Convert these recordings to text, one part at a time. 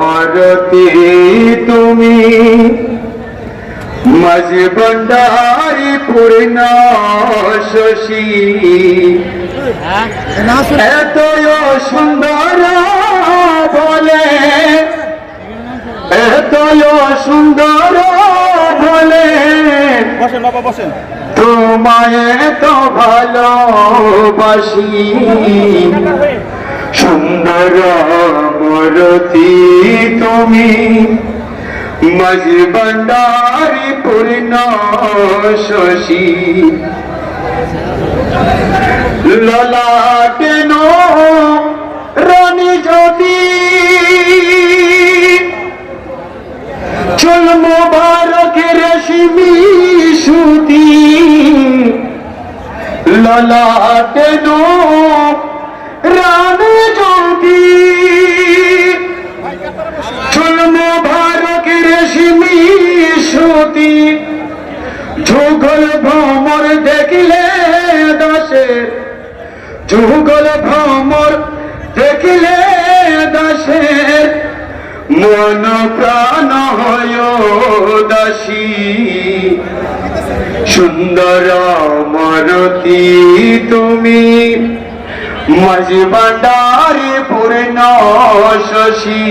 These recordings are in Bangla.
মারতি তুমি। মাঝ ভণ্ডারি পূর্ণ শশী। এতই সুন্দর বলে এতই সুন্দর বলে। বসেন বাবা বসেন। তোমায় তো ভালোবাসি। সুন্দর মরতি তুমি। মাঝ ভণ্ডারি পূর্ণ শশী। ললাটেন রানী জ্যোতি চল মোবারকের রেশমি সুতি। ললাটেন যুগল ভ্রমর দেখিলে দাসে, যুগল ভ্রমর দেখিলে দাসের মন প্রাণ হয় দাসী। সুন্দর মারতি তুমি, মাঝ ভান্ডারে পূর্ণ শশী।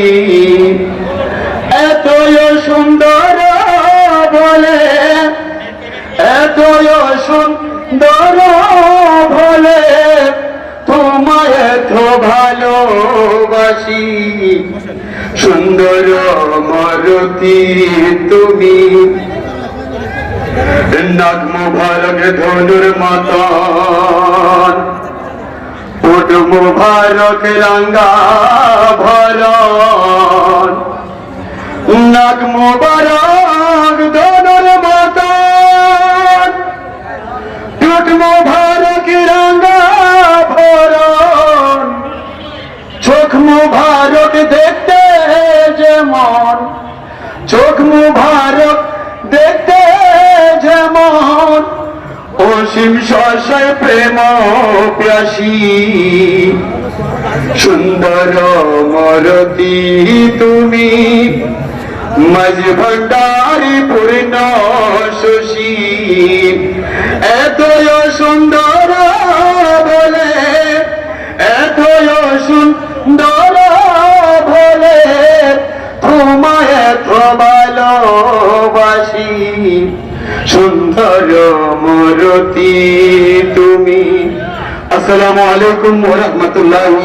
সুন্দর বলে তোমায় এত ভালোবাসি। সুন্দর মারতি তুমি। নাগ মুবারক ধনুর মতন উট মুবারক রঙ্গা ভরন নাগ মুবারক চোখ মুবারক দেখতে যেমন অসীম শশয় প্রেম প্যাসী সুন্দর মরতি তুমি মাঝ ভণ্ডারি পূর্ণ শশী। এতই সুন্দর ভালোবাসি। সুন্দর মরতি তুমি। আসসালামু আলাইকুম ওয়া রাহমাতুল্লাহি